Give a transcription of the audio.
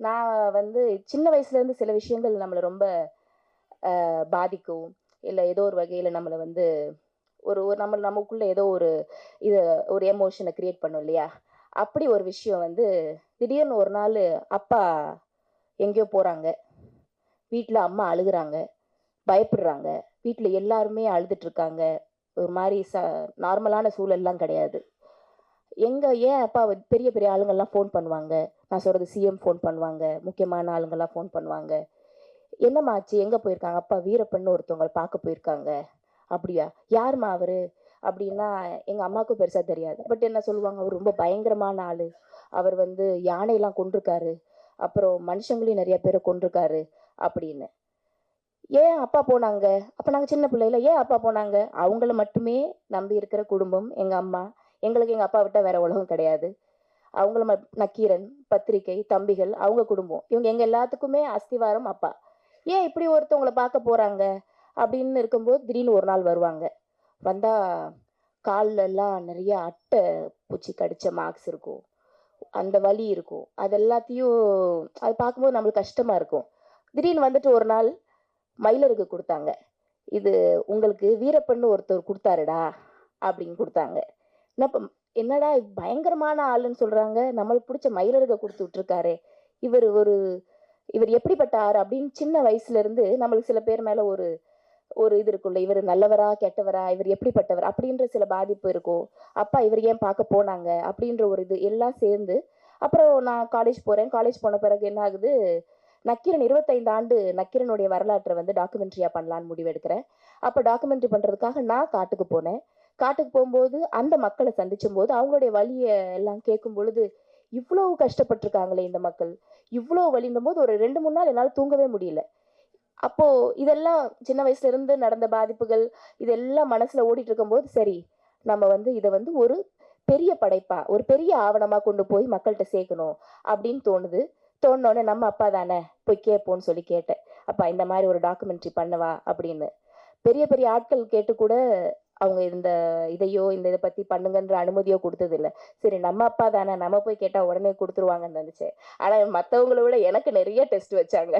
நான் வந்து சின்ன வயசுலேருந்து சில விஷயங்கள் நம்மளை ரொம்ப பாதிக்கும். இல்லை ஏதோ ஒரு வகையில் நம்மளை வந்து ஒரு ஒரு நம்ம நமக்குள்ளே ஏதோ ஒரு இது ஒரு எமோஷனை க்ரியேட் பண்ணும் இல்லையா? அப்படி ஒரு விஷயம் வந்து திடீர்னு ஒரு நாள் அப்பா எங்கேயோ போகிறாங்க வீட்டில் அம்மா அழுகுறாங்க. பயப்படுறாங்க. வீட்டில் எல்லாருமே அழுதுட்டு இருக்காங்க. ஒரு மாதிரி ச நார்மலான சூழல்லாம் கிடையாது. எங்கள் ஏன் அப்பா பெரிய பெரிய ஆளுங்கள்லாம் ஃபோன் பண்ணுவாங்க? நான் சொல்கிறது சிஎம் ஃபோன் பண்ணுவாங்க. முக்கியமான ஆளுங்கள்லாம் ஃபோன் பண்ணுவாங்க. என்னம்மா ஆச்சு? எங்கே போயிருக்காங்க? அப்பா வீரப்பன்னு ஒருத்தவங்களை பார்க்க போயிருக்காங்க. அப்படியா? யாரும்மா அவர்? அப்படின்னா எங்கள் அம்மாவுக்கும் பெருசாக தெரியாது. பட் என்ன சொல்லுவாங்க? அவர் ரொம்ப பயங்கரமான ஆள். அவர் வந்து யானையெல்லாம் கொண்டிருக்காரு அப்புறம் மனுஷங்களையும் நிறைய பேரை கொண்டிருக்காரு அப்படின்னு. ஏன் அப்பா போனாங்க? அப்போ நாங்கள் சின்ன பிள்ளையில ஏன் அப்பா போனாங்க? அவங்கள மட்டுமே நம்பி இருக்கிற குடும்பம் எங்கள் அம்மா. எங்களுக்கு எங்கள் அப்பா விட்டால் வேற உலகம் கிடையாது. அவங்கள ம நக்கீரன் பத்திரிக்கை தம்பிகள் அவங்க குடும்பம். இவங்க எங்கள் எல்லாத்துக்குமே அஸ்திவாரம் அப்பா. ஏன் இப்படி ஒருத்தவங்களை பார்க்க போகிறாங்க அப்படின்னு இருக்கும்போது திடீர்னு ஒரு நாள் வருவாங்க. வந்தால் கால்லெல்லாம் நிறைய அட்டை பூச்சி கடித்த மார்க்ஸ் இருக்கும். அந்த வலி இருக்கும். அது எல்லாத்தையும் அது பார்க்கும்போது நம்மளுக்கு கஷ்டமாக இருக்கும். திடீர்னு வந்துட்டு ஒரு நாள் மயிலருக்கு கொடுத்தாங்க. இது உங்களுக்கு வீரப்பன்னு ஒருத்தர் கொடுத்தாருடா அப்படின்னு கொடுத்தாங்க. என்ன என்னடா பயங்கரமான ஆளுன்னு சொல்றாங்க. நம்மளுக்கு பிடிச்ச மயிலருக கொடுத்து விட்டுருக்காரு. இவர் ஒரு இவர் எப்படிப்பட்ட ஆறு அப்படின்னு சின்ன வயசுல இருந்து நம்மளுக்கு சில பேர் மேல ஒரு ஒரு இது இருக்குல்ல இவர் நல்லவரா கெட்டவரா இவர் எப்படிப்பட்டவர் அப்படின்ற சில பாதிப்பு இருக்கும். அப்பா இவர் ஏன் பார்க்க போனாங்க அப்படின்ற ஒரு இது எல்லாம் சேர்ந்து அப்புறம் நான் காலேஜ் போறேன். காலேஜ் போன பிறகு என்ன ஆகுது? நக்கீரன் இருபத்தைந்து ஆண்டு நக்கீரனுடைய வரலாற்றை வந்து டாக்குமெண்ட்ரியா பண்ணலான்னு முடிவெடுக்கிறேன். அப்போ டாக்குமெண்ட்ரி பண்றதுக்காக நான் காட்டுக்கு போனேன். காட்டுக்கு போகும்போது அந்த மக்களை சந்திச்சும் போது அவங்களுடைய வலியை எல்லாம் கேட்கும் பொழுது இவ்வளவு கஷ்டப்பட்டிருக்காங்களே இந்த மக்கள். இவ்வளோ வழின்னும் போது ஒரு ரெண்டு மூணு நாள் என்னால் தூங்கவே முடியல. அப்போ இதெல்லாம் சின்ன வயசுல இருந்து நடந்த பாதிப்புகள் இதெல்லாம் மனசுல ஓடிட்டு இருக்கும்போது சரி நம்ம வந்து இதை வந்து ஒரு பெரிய படைப்பா ஒரு பெரிய ஆவணமா கொண்டு போய் மக்கள்கிட்ட சேர்க்கணும் அப்படின்னு தோணுது. தோணுனோடனே நம்ம அப்பா தானே போய் கேட்போம்னு சொல்லி கேட்டேன். அப்பா இந்த மாதிரி ஒரு டாக்குமெண்ட்ரி பண்ணவா அப்படின்னு. பெரிய பெரிய ஆட்கள் கேட்டு கூட அவங்க இந்த இதையோ இந்த இதை பத்தி பண்ணுங்கன்ற அனுமதியோ கொடுத்தது இல்ல சரி நம்ம அப்பா தானே நம்ம போய் கேட்டா உடனே கொடுத்துருவாங்கன்னு நினைச்சேன். ஆனா மத்தவங்களை விட எனக்கு நிறைய டெஸ்ட் வச்சாங்க.